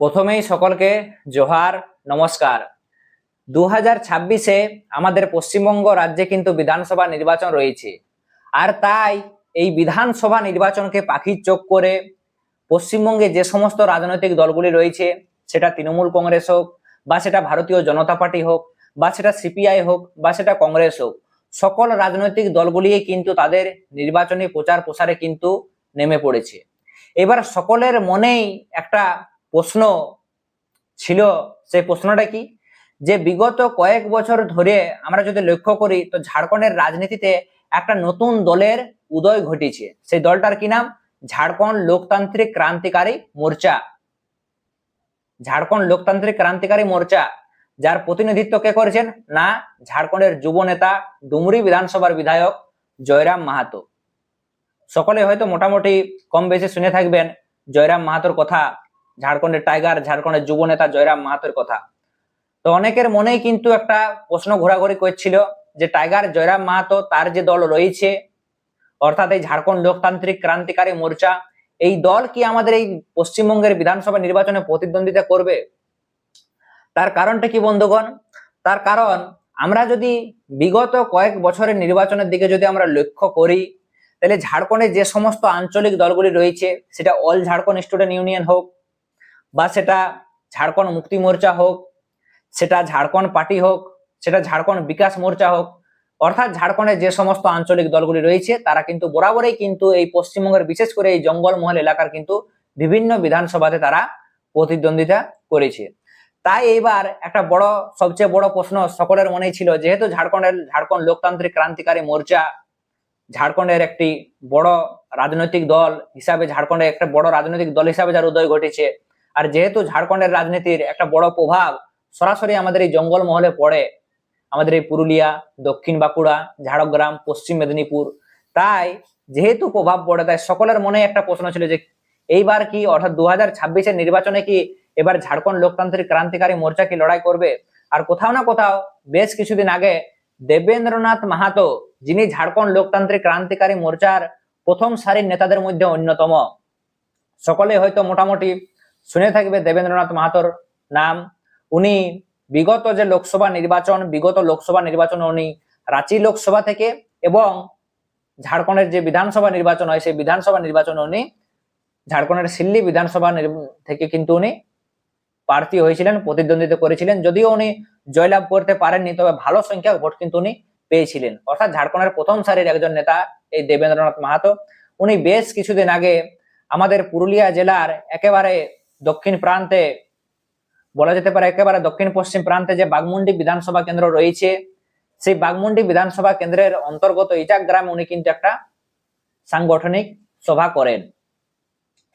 প্রথমেই সকলকে জোহার, নমস্কার। দু হাজার ছাব্বিশে আমাদের পশ্চিমবঙ্গ রাজ্যে কিন্তু বিধানসভা নির্বাচন রয়েছে। আর তাই এই বিধানসভা নির্বাচনকে পাখির চোখ করে পশ্চিমবঙ্গে যে সমস্ত রাজনৈতিক দলগুলি রয়েছে, সেটা তৃণমূল কংগ্রেস হোক বা সেটা ভারতীয় জনতা পার্টি হোক বা সেটা সিপিআই হোক বা সেটা কংগ্রেস হোক, সকল রাজনৈতিক দলগুলি কিন্তু তাদের নির্বাচনী প্রচার প্রসারে কিন্তু নেমে পড়েছে। এবার সকলের মনেই একটা প্রশ্ন ছিল, সেই প্রশ্নটা কি? যে বিগত কয়েক বছর ধরে আমরা যদি লক্ষ্য করি, তো ঝাড়খণ্ডের রাজনীতিতে একটা নতুন দলের উদয় ঘটেছে। সেই দলটার কি নাম? ঝাড়খণ্ড লোকতান্ত্রিক ক্রান্তিকারী মোর্চা। ঝাড়খণ্ড লোকতান্ত্রিক ক্রান্তিকারী মোর্চা, যার প্রতিনিধিত্ব কে করেছেন? না, ঝাড়খণ্ডের যুব নেতা, ডুমরি বিধানসভার বিধায়ক জয়রাম মাহাতো। সকলে হয়তো মোটামুটি কম বেশি শুনে থাকবেন জয়রাম মাহাতোর কথা। ঝাড়খণ্ডের টাইগার, ঝাড়খণ্ডের যুব নেতা জয়রাম মাহাতোর কথা। তো অনেকের মনেই কিন্তু একটা প্রশ্ন ঘোরাঘুরি করছিল যে টাইগার, জয়রাম মাহাতো তার যে দল রয়েছে, অর্থাৎ এই ঝাড়খণ্ড লোকতান্ত্রিক ক্রান্তিকারী মোর্চা, এই দল কি আমাদের এই পশ্চিমবঙ্গের বিধানসভা নির্বাচনে প্রতিদ্বন্দ্বিতা করবে? তার কারণটা কি বন্ধুগণ? তার কারণ, আমরা যদি বিগত কয়েক বছরের নির্বাচনের দিকে যদি আমরা লক্ষ্য করি, তাহলে ঝাড়খণ্ডে যে সমস্ত আঞ্চলিক দলগুলি রয়েছে, সেটা অল ঝাড়খণ্ড স্টুডেন্ট ইউনিয়ন হোক বা সেটা ঝাড়খণ্ড মুক্তি মোর্চা হোক, সেটা ঝাড়খণ্ড পার্টি হোক, সেটা ঝাড়খণ্ড বিকাশ মোর্চা হোক, অর্থাৎ ঝাড়খণ্ডে যে সমস্ত আঞ্চলিক দলগুলি রয়েছে, তারা কিন্তু বরাবরই কিন্তু এই পশ্চিমবঙ্গের, বিশেষ করে এই জঙ্গলমহল এলাকার কিন্তু বিভিন্ন বিধানসভাতে তারা প্রতিদ্বন্দ্বিতা করেছে। তাই এইবার একটা বড়, সবচেয়ে বড় প্রশ্ন সকলের মনেই ছিল, যেহেতু ঝাড়খণ্ডের, ঝাড়খণ্ড লোকতান্ত্রিক ক্রান্তিকারী মোর্চা, ঝাড়খণ্ডের একটি বড় রাজনৈতিক দল হিসাবে, ঝাড়খণ্ডের একটা বড় রাজনৈতিক দল হিসাবে যার উদয় ঘটেছে আর যেহেতু ঝাড়খণ্ডের রাজনীতির একটা বড় প্রভাব সরাসরি আমাদের এই জঙ্গল মহলে পড়ে, আমাদের এই পুরুলিয়া, দক্ষিণ বাঁকুড়া, ঝাড়গ্রাম, পশ্চিম মেদিনীপুর, তাই যেহেতু প্রভাব পড়ে, তাই সকলের মনে একটা প্রশ্ন ছিল যে এইবার কি, অর্থাৎ দু হাজার নির্বাচনে কি এবার ঝাড়খণ্ড লোকতান্ত্রিক ক্রান্তিকারী মোর্চা কি লড়াই করবে? আর কোথাও না কোথাও বেশ কিছুদিন আগে দেবেন্দ্রনাথ মাহাতো, যিনি ঝাড়খণ্ড লোকতান্ত্রিক ক্রান্তিকারী মোর্চার প্রথম সারির নেতাদের মধ্যে অন্যতম। সকলে হয়তো মোটামুটি শুনে থাকবে দেবেন্দ্রনাথ মাহাতোর নাম। উনি বিগত যে লোকসভা নির্বাচন, বিগত লোকসভা নির্বাচন উনি রাঁচি লোকসভা থেকে এবং ঝাড়খণ্ডের যে বিধানসভা নির্বাচন হয়, সেই বিধানসভা নির্বাচন উনি ঝাড়খণ্ডের সিল্লি বিধানসভা থেকে কিন্তু উনি প্রার্থী হয়েছিলেন, প্রতিদ্বন্দ্বিতা করেছিলেন। যদিও উনি জয়লাভ করতে পারেননি, তবে ভালো সংখ্যক ভোট কিন্তু উনি পেয়েছিলেন। অর্থাৎ ঝাড়খণ্ডের প্রথম সারির একজন নেতা এই দেবেন্দ্রনাথ মাহাতো। উনি বেশ কিছুদিন আগে আমাদের পুরুলিয়া জেলার একেবারে দক্ষিণ প্রান্তে, বলা যেতে পারে একেবারে দক্ষিণ পশ্চিম প্রান্তে যে বাগমুন্ডি বিধানসভা কেন্দ্র রয়েছে, সেই বাগমুন্ডি বিধানসভা কেন্দ্রের অন্তর্গত ইটাক গ্রামে উনি কিন্তু একটা সাংগঠনিক সভা করেন।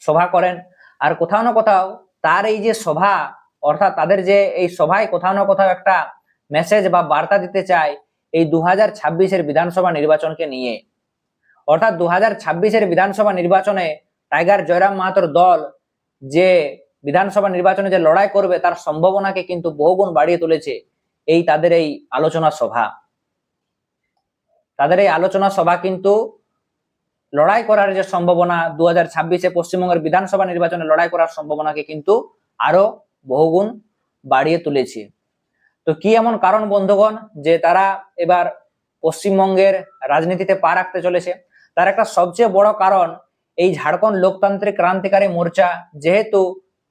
সভা করেন। আর কোথাও না কোথাও তার এই যে সভা, অর্থাৎ তাদের যে এই সভায় কোথাও না কোথাও একটা মেসেজ বা বার্তা দিতে চায় এই দু হাজার ছাব্বিশের বিধানসভা নির্বাচনকে নিয়ে। অর্থাৎ দু হাজার ছাব্বিশের বিধানসভা নির্বাচনে টাইগার জয়রাম মাহাতোর দল যে বিধানসভা নির্বাচনে যে লড়াই করবে, তার সম্ভাবনাকে কিন্তু বহুগুণ বাড়িয়ে তুলেছে এই তাদের এই আলোচনা সভা। তাদের এই আলোচনা সভা কিন্তু লড়াই করার যে সম্ভাবনা দু হাজার ছাব্বিশে পশ্চিমবঙ্গের বিধানসভা নির্বাচনে লড়াই করার সম্ভাবনাকে কিন্তু আরও বহুগুণ বাড়িয়ে তুলেছে। তো কি এমন কারণ, বন্ধুগণ, যে তারা এবার পশ্চিমবঙ্গের রাজনীতিতে পা রাখতে চলেছে? তার একটা সবচেয়ে বড় কারণ এই ঝাড়খণ্ড লোকতান্ত্রিক ক্রান্তিকারী মোর্চা যেহেতু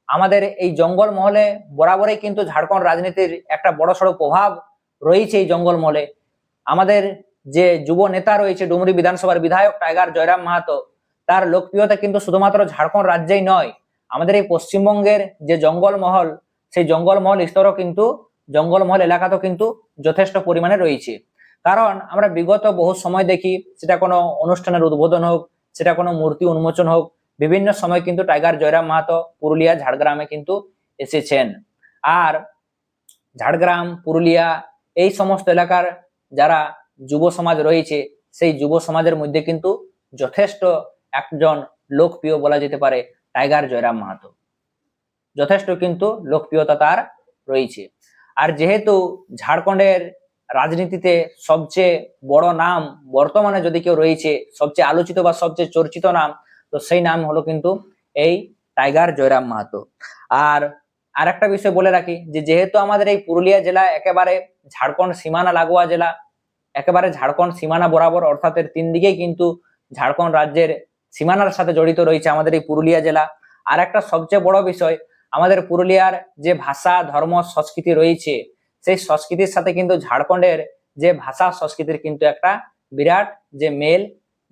আমাদের এই জঙ্গল মহলে বরাবরই কিন্তু ঝাড়খণ্ড রাজনীতির একটা বড়সড় প্রভাব রয়েছে এই জঙ্গল মহলে আমাদের যে যুব নেতা রয়েছে ডুমরি বিধানসভার বিধায়ক টাইগার জয়রাম মাহাতো, তার লোকপ্রিয়তা কিন্তু শুধুমাত্র ঝাড়খণ্ড রাজ্যেই নয়, আমাদের এই পশ্চিমবঙ্গের যে জঙ্গল মহল সেই জঙ্গল মহল স্তরও কিন্তু জঙ্গলমহল এলাকাতেও কিন্তু যথেষ্ট পরিমাণে রয়েছে। কারণ আমরা বিগত বহু সময় দেখি, সেটা কোনো অনুষ্ঠানের উদ্বোধন হোক সেটা কোনো মূর্তি উন্মোচন হোক। বিভিন্ন সময় কিন্তু টাইগার জয়রাম মাহাতো পুরুলিয়া, ঝাড়গ্রামে কিন্তু এসেছেন। আর ঝাড়গ্রাম, পুরুলিয়া এই সমস্ত এলাকার যারা যুব সমাজ রয়েছে, সেই যুব সমাজের মধ্যে কিন্তু যথেষ্ট একজন লোকপ্রিয় বলা যেতে পারে টাইগার জয়রাম মাহাতো। যথেষ্ট কিন্তু লোকপ্রিয়তা তার রয়েছে। আর যেহেতু ঝাড়খণ্ডের রাজনীতিতে সবচেয়ে বড় নাম বর্তমানে যদি কেউ রয়েছে, সবচেয়ে আলোচিত বা সবচেয়ে চর্চিত নাম, তো সেই নাম হলো কিন্তু এই টাইগার জয়রাম মাহাতো। আর আর একটা বিষয় বলে রাখি যে, যেহেতু আমাদের এই পুরুলিয়া জেলা একেবারে ঝাড়খণ্ড সীমানা লাগোয়া জেলা, একেবারে ঝাড়খণ্ড সীমানা বরাবর, অর্থাৎ এর তিন দিকেই কিন্তু ঝাড়খণ্ড রাজ্যের সীমানার সাথে জড়িত রয়েছে আমাদের এই পুরুলিয়া জেলা। আর একটা সবচেয়ে বড় বিষয়, আমাদের পুরুলিয়ার যে ভাষা, ধর্ম, সংস্কৃতি রয়েছে সেই সংস্কৃতির সাথে কিন্তু ঝাড়খণ্ডের যে ভাষা, সংস্কৃতির কিন্তু একটা বিরাট যে মেল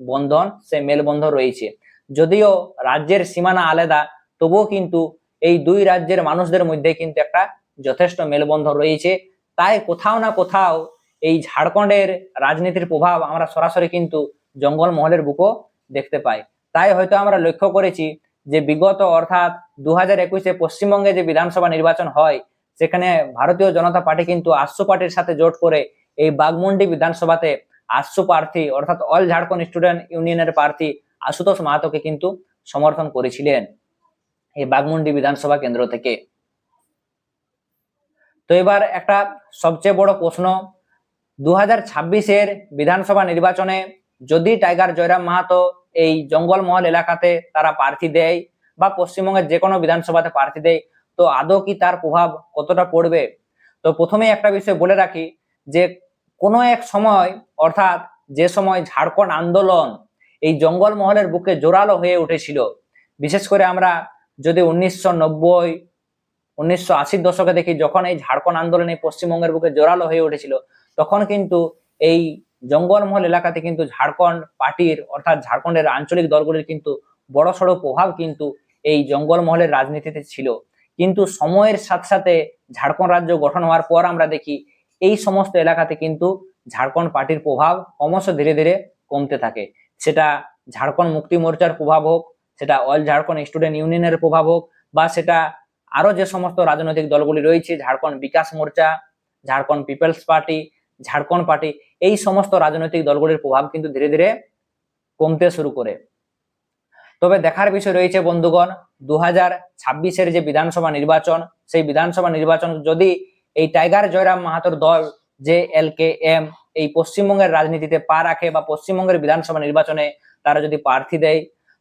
বন্ধন সে মেলবন্ধন রয়েছে। যদিও রাজ্যের সীমানা আলাদা, তবুও কিন্তু এই দুই রাজ্যের মানুষদের মধ্যে কিন্তু একটা যথেষ্ট মেলবন্ধন রয়েছে। তাই কোথাও না কোথাও এই ঝাড়খণ্ডের রাজনীতির প্রভাব আমরা সরাসরি কিন্তু জঙ্গল মহলের বুকও দেখতে পাই। তাই হয়তো আমরা লক্ষ্য করেছি যে বিগত অর্থাৎ দু হাজার একুশে পশ্চিমবঙ্গে যে বিধানসভা নির্বাচন হয় সেখানে ভারতীয় জনতা পার্টি কিন্তু আশু পার্টির সাথে জোট করে এই বাগমুন্ডি বিধানসভাতে আশু প্রার্থী অর্থাৎ অল ঝাড়খণ্ড স্টুডেন্ট ইউনিয়নের প্রার্থী আশুতোষ মাহাতোকে কিন্তু সমর্থন করেছিলেন এই বাগমুন্ডি বিধানসভা কেন্দ্র থেকে। তো এবার একটা সবচেয়ে বড় প্রশ্ন দু হাজার বিধানসভা নির্বাচনে যদি টাইগার জয়রাম মাহাতো এই জঙ্গলমহল এলাকাতে তারা প্রার্থী দেয় বা পশ্চিমবঙ্গের যে কোনো বিধানসভাতে প্রার্থী দেয় তো আদৌ কি তার প্রভাব কতটা পড়বে? তো প্রথমেই একটা বিষয় বলে রাখি যে কোনো এক সময়, অর্থাৎ যে সময় ঝাড়খণ্ড আন্দোলন এই জঙ্গলমহলের বুকে জোরালো হয়ে উঠেছিল, বিশেষ করে আমরা যদি উনিশশো নব্বই, উনিশশো আশির দশকে দেখি যখন এই ঝাড়খণ্ড আন্দোলন এই পশ্চিমবঙ্গের বুকে জোরালো হয়ে উঠেছিল, তখন কিন্তু এই জঙ্গলমহল এলাকাতে কিন্তু ঝাড়খণ্ড পার্টির, অর্থাৎ ঝাড়খণ্ডের আঞ্চলিক দলগুলির কিন্তু বড় সড়ো প্রভাব কিন্তু এই জঙ্গলমহলের রাজনীতিতে ছিল। কিন্তু সময়ের সাথে সাথে ঝাড়খণ্ড রাজ্য গঠন হওয়ার পর আমরা দেখি এই সমস্ত এলাকাতে কিন্তু ঝাড়খণ্ড পার্টির প্রভাব ক্রমশ ধীরে ধীরে কমতে থাকে। সেটা ঝাড়খণ্ড মুক্তি মোর্চার প্রভাব হোক, সেটা অল ঝাড়খণ্ড স্টুডেন্ট ইউনিয়নের প্রভাব হোক, বা সেটা আরও যে সমস্ত রাজনৈতিক দলগুলি রয়েছে, Jharkhand Vikas Morcha, Jharkhand people's party, Jharkhand party, এই সমস্ত রাজনৈতিক দলগুলির প্রভাব কিন্তু ধীরে ধীরে কমতে শুরু করে। তবে দেখার বিষয় রয়েছে, বন্ধুগণ দু হাজার ছাব্বিশের যে বিধানসভা নির্বাচন, সেই বিধানসভা নির্বাচন যদি এই টাইগার জয়রাম মাহাতোর দল যে এল কে এম এই পশ্চিমবঙ্গের রাজনীতিতে পা রাখে বা পশ্চিমবঙ্গের বিধানসভা নির্বাচনে তারা যদি প্রার্থী দেয়,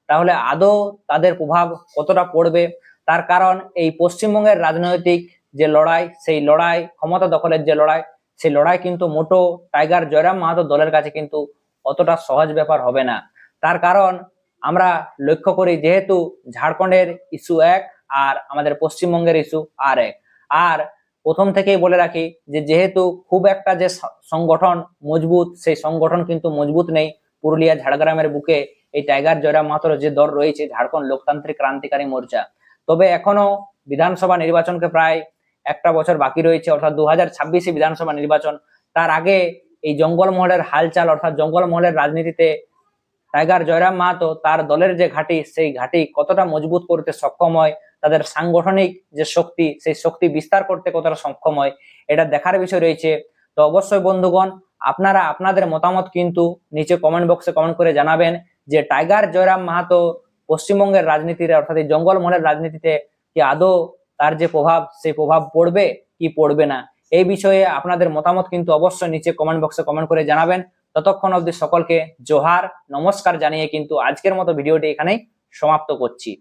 তাহলে আদৌ তাদের প্রভাব কতটা পড়বে? তার কারণ এই পশ্চিমবঙ্গের রাজনৈতিক যে লড়াই, সেই লড়াই, ক্ষমতা দখলের যে লড়াই, সেই লড়াই কিন্তু মোটো টাইগার জয়রাম মাহাতো দলের কাছে কিন্তু অতটা সহজ ব্যাপার হবে না। তার কারণ আমরা লক্ষ্য করি যেহেতু ঝাড়খণ্ডের ইস্যু এক আর আমাদের পশ্চিমবঙ্গের ইস্যু আর এক। আর প্রথম থেকেই বলে রাখি যে যেহেতু খুব একটা যে সংগঠন মজবুত, সেই সংগঠন কিন্তু মজবুত নেই। পুরুলিয়া ঝাড়গ্রামের বুকে এই টাইগার জয়রাম মাত্র যে দল রয়েছে, ঝাড়খণ্ড লোকতান্ত্রিক ক্রান্তিকারী মোর্চা। তবে এখনও বিধানসভা নির্বাচনকে প্রায় একটা বছর বাকি রয়েছে, অর্থাৎ দু হাজার বিধানসভা নির্বাচন। তার আগে এই জঙ্গলমহলের হালচাল, অর্থাৎ জঙ্গলমহলের রাজনীতিতে টাইগার জয়রাম মাহাতো তার দলের যে ঘাঁটি, সেই ঘাঁটি কতটা মজবুত করতে সক্ষম হয়, তাদের সাংগঠনিক যে শক্তি, সেই শক্তি বিস্তার করতে কতটা সক্ষম হয়, এটা দেখার বিষয় রয়েছে। তো অবশ্যই বন্ধুগণ, আপনারা আপনাদের মতামত কিন্তু নিচে কমেন্ট বক্সে কমেন্ট করে জানাবেন যে টাইগার জয়রাম মাহাতো পশ্চিমবঙ্গের রাজনীতিতে, অর্থাৎ এই জঙ্গলমহলের রাজনীতিতে কি আদৌ তার যে প্রভাব, সেই প্রভাব পড়বে কি পড়বে না? এই বিষয়ে আপনাদের মতামত কিন্তু অবশ্যই নিচে কমেন্ট বক্সে কমেন্ট করে জানাবেন। ততক্ষণ অবধি সকলকে জোহার নমস্কার জানিয়ে কিন্তু আজকের মতো ভিডিওটি এখানেই সমাপ্ত করছি।